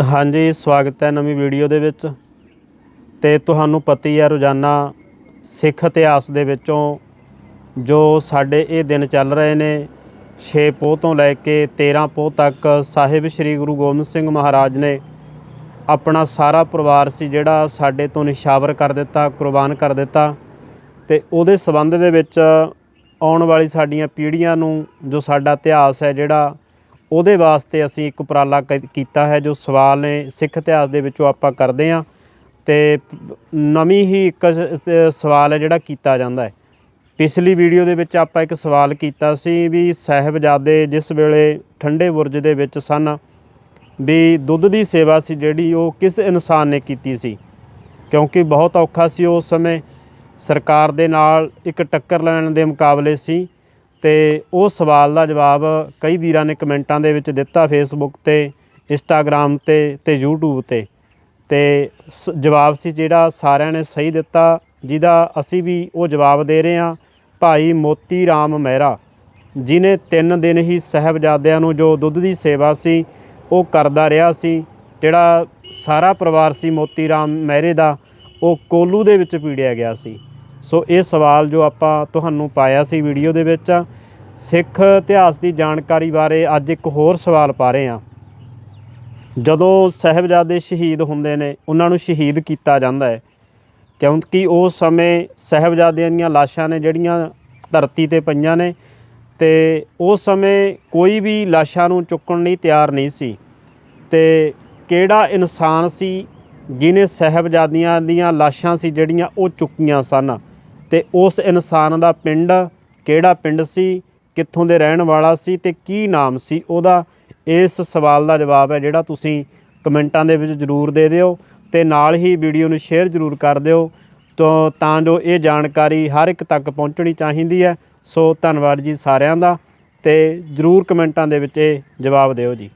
ਹਾਂਜੀ, ਸਵਾਗਤ ਹੈ ਨਵੀਂ ਵੀਡੀਓ ਦੇ ਵਿੱਚ। ਤੇ ਤੁਹਾਨੂੰ ਪਤਾ ਹੀ ਹੈ, ਰੋਜ਼ਾਨਾ ਸਿੱਖ ਇਤਿਹਾਸ ਦੇ ਵਿੱਚੋਂ ਜੋ ਸਾਡੇ ਇਹ ਦਿਨ ਚੱਲ ਰਹੇ ਨੇ 6 ਪੋਹ ਤੋਂ ਲੈ ਕੇ 13 ਪੋਹ ਤੱਕ ਸਾਹਿਬ ਸ੍ਰੀ ਗੁਰੂ ਗੋਬਿੰਦ ਸਿੰਘ ਮਹਾਰਾਜ ਨੇ ਆਪਣਾ ਸਾਰਾ ਪਰਿਵਾਰ ਸੀ ਜਿਹੜਾ ਸਾਡੇ ਤੋਂ ਨਿਸ਼ਾਵਰ ਕਰ ਦਿੱਤਾ, ਕੁਰਬਾਨ ਕਰ ਦਿੱਤਾ। ਤੇ ਉਹਦੇ ਸਬੰਧ ਦੇ ਵਿੱਚ ਆਉਣ ਵਾਲੀ ਸਾਡੀਆਂ ਪੀੜ੍ਹੀਆਂ ਨੂੰ ਜੋ ਸਾਡਾ ਇਤਿਹਾਸ ਹੈ ਜਿਹੜਾ ਉਹਦੇ ਵਾਸਤੇ ਅਸੀਂ ਇੱਕ ਉਪਰਾਲਾ ਕ- ਕੀਤਾ ਹੈ ਜੋ ਸਵਾਲ ਨੇ ਸਿੱਖ ਇਤਿਹਾਸ ਦੇ ਵਿੱਚੋਂ ਆਪਾਂ ਕਰਦੇ ਹਾਂ ਤੇ ਨਵੀਂ ਹੀ ਇੱਕ ਸਵਾਲ ਹੈ ਜਿਹੜਾ ਕੀਤਾ ਜਾਂਦਾ ਹੈ। ਪਿਛਲੀ ਵੀਡੀਓ ਦੇ ਵਿੱਚ ਆਪਾਂ ਇੱਕ ਸਵਾਲ ਕੀਤਾ ਸੀ ਵੀ ਸਾਹਿਬਜ਼ਾਦੇ ਜਿਸ ਵੇਲੇ ਠੰਡੇ ਬੁਰਜ ਦੇ ਵਿੱਚ ਸਨ ਵੀ ਦੁੱਧ ਦੀ ਸੇਵਾ ਸੀ ਜਿਹੜੀ ਉਹ ਕਿਸ ਇਨਸਾਨ ਨੇ ਕੀਤੀ ਸੀ? ਕਿਉਂਕਿ ਬਹੁਤ ਔਖਾ ਸੀ ਉਸ ਸਮੇਂ। ਸਰਕਾਰ ਦੇ ਨਾਲ ਇੱਕ ਟੱਕਰ ਲੈਣ ਦੇ ਮੁਕਾਬਲੇ ਸੀ। ਤੇ ਉਹ ਸਵਾਲ ਦਾ ਜਵਾਬ ਕਈ ਵੀਰਾਂ ਨੇ ਕਮੈਂਟਾਂ ਦੇ ਵਿੱਚ ਦਿੱਤਾ ਫੇਸਬੁੱਕ ਤੇ ਇੰਸਟਾਗ੍ਰam ਤੇ ਤੇ YouTube ਤੇ। ਤੇ ਸ- ਜਵਾਬ ਸੀ ਜਿਹੜਾ ਸਾਰਿਆਂ ਨੇ ਸਹੀ ਦਿੱਤਾ, ਜਿਹਦਾ ਅਸੀਂ ਵੀ ਉਹ ਜਵਾਬ ਦੇ ਰਹੇ ਹਾਂ, ਭਾਈ ਮੋਤੀ ਰਾਮ ਮਹਿਰਾ ਜਿਨੇ ਤਿੰਨ ਦਿਨ ਹੀ ਸਾਹਿਬਜ਼ਾਦਿਆਂ ਨੂੰ ਜੋ ਦੁੱਧ ਦੀ ਸੇਵਾ ਸੀ, ਉਹ ਕਰਦਾ ਰਿਹਾ ਸੀ। ਜਿਹੜਾ ਸਾਰਾ ਪਰਿਵਾਰ ਸੀ ਮੋਤੀ ਰਾਮ ਮਹਿਰੇ ਦਾ, ਉਹ ਕੋਲੂ ਦੇ ਵਿੱਚ ਪੀੜਿਆ ਗਿਆ ਸੀ। ਸੋ ਇਹ ਸਵਾਲ ਜੋ ਆਪਾਂ ਤੁਹਾਨੂੰ ਪਾਇਆ ਸੀ ਵੀਡੀਓ ਦੇ ਵਿੱਚ ਸਿੱਖ ਇਤਿਹਾਸ ਦੀ ਜਾਣਕਾਰੀ ਬਾਰੇ ਅੱਜ ਇੱਕ ਹੋਰ ਸਵਾਲ ਪਾ ਰਹੇ ਹਾਂ। ਜਦੋਂ ਸਾਹਿਬਜ਼ਾਦੇ ਸ਼ਹੀਦ ਹੁੰਦੇ ਨੇ, ਉਹਨਾਂ ਨੂੰ ਸ਼ਹੀਦ ਕੀਤਾ ਜਾਂਦਾ ਹੈ, ਕਿਉਂਕਿ ਉਸ ਸਮੇਂ ਸਾਹਿਬਜ਼ਾਦਿਆਂ ਦੀਆਂ ਲਾਸ਼ਾਂ ਨੇ ਜਿਹੜੀਆਂ ਧਰਤੀ ਤੇ ਪਈਆਂ ਨੇ, ਤੇ ਉਸ ਸਮੇਂ ਕੋਈ ਵੀ ਲਾਸ਼ਾਂ ਨੂੰ ਚੁੱਕਣ ਲਈ ਤਿਆਰ ਨਹੀਂ ਸੀ। ਤੇ ਕਿਹੜਾ ਇਨਸਾਨ ਸੀ ਜਿਨੇ ਸਾਹਿਬਜ਼ਾਦੀਆਂ ਦੀਆਂ ਲਾਸ਼ਾਂ ਸੀ ਜਿਹੜੀਆਂ ਉਹ ਚੁੱਕੀਆਂ ਸਨ? ਤੇ ਉਸ ਇਨਸਾਨ ਦਾ ਪਿੰਡ ਕਿਹੜਾ ਪਿੰਡ ਸੀ, ਕਿੱਥੋਂ ਦੇ ਰਹਿਣ ਵਾਲਾ ਸੀ ਤੇ ਕੀ ਨਾਮ ਸੀ, ਉਹਦਾ ਇਸ ਸਵਾਲ ਦਾ ਜਵਾਬ ਹੈ ਜਿਹੜਾ ਤੁਸੀਂ ਕਮੈਂਟਾਂ ਦੇ ਵਿੱਚ ਜਰੂਰ ਦੇ ਦਿਓ ਤੇ ਨਾਲ ਹੀ ਵੀਡੀਓ ਨੂੰ ਸ਼ੇਅਰ ਜਰੂਰ ਕਰ ਦਿਓ ਤਾਂ ਤਾਂ ਜੋ ਇਹ ਜਾਣਕਾਰੀ ਹਰ ਇੱਕ ਤੱਕ ਪਹੁੰਚਣੀ ਚਾਹੀਦੀ ਹੈ। ਸੋ ਧੰਨਵਾਦ ਜੀ ਸਾਰਿਆਂ ਦਾ ਤੇ ਜਰੂਰ ਕਮੈਂਟਾਂ ਦੇ ਵਿੱਚ ਇਹ ਜਵਾਬ ਦਿਓ ਜੀ।